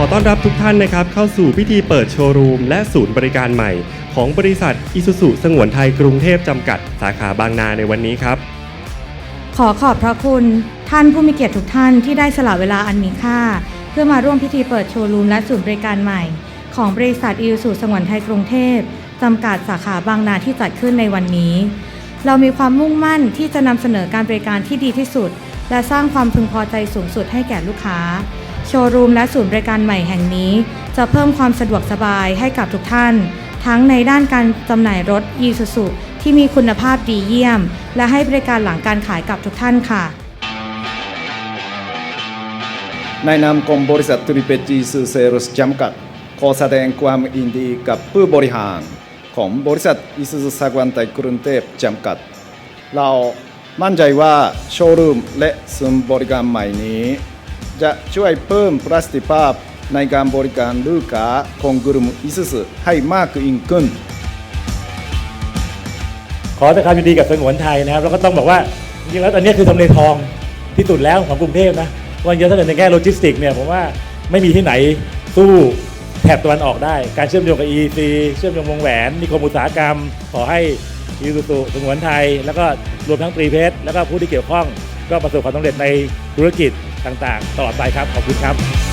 อต้อนรับทุกท่านนะครับเข้าสู่พิธีเปิดโชว์รูม และศูนย์บริการใหม่ ของบริษัทอิสุสุสงวนไทยกรุงเทพจำกัดสาขาบางนาในวันนี้ครับ ขอขอบพระคุณท่านผู้มีเกียรติทุกท่านที่ได้สละเวลาอันมีค่า เพื่อมาร่วมพิธีเปิดโชว์รูมและศูนย์บริการใหม่ ของบริษัทอิวสุสงวนไทยกรุงเทพจำกัดสาขาบางนาที่จัดขึ้นในวันนี้ เรามีความมุ่งมั่นที่จะนำเสนอการบริการที่ดีที่สุด และสร้างความพึงพอใจสูงสุดให้แก่ลูกค้า โชว์รูมและศูนย์บริการใหม่แห่งนี้ จะเพิ่มความสะดวกสบายให้กับทุกท่าน ทั้งในด้านการจำหน่ายรถ i s u z u ที่มีคุณภาพดีเยี่ยม และให้บริการหลังการขายกับทุกท่านค่ะ ในนามกรมบริษัททริเปจีซูเซรุสจำกัด ขอแสดงความยินดีกับผู้บริหาร ของบริษัทอิสุสุสากวันไตกรุงเทพจำกัด เรามั่นใจว่าโชว์รูมและศูนย์บริการใหม่นี้ จะช่วยเพิ่มประสิทธิภาพในการบริการลูกค้าของกลุ่มอิสุสให้มากยิ่งขึ้น ขอแสดงความยินดีกับสงวนไทยนะครับ แล้วก็ต้องบอกว่าจริงๆแล้วตอนนี้คือทำเลทองที่สุดแล้วของกรุงเทพนะวันเยอะถ้าเกิดในแง่โลจิสติกเนี่ยผมว่าไม่มีที่ไหนสู้แถบตะวันออกได้ การเชื่อมโยงกับ EC เชื่อมโยงวงแหวนนิคมอุตสาหกรรม ขอให้ยูสุสุสงวนไทย แล้วก็รวมทั้งตรีเพชรแล้วก็ผู้ที่เกี่ยวข้องก็ประสบความสำเร็จในธุรกิจ ต่างๆ ตลอดไปครับ ขอบคุณครับ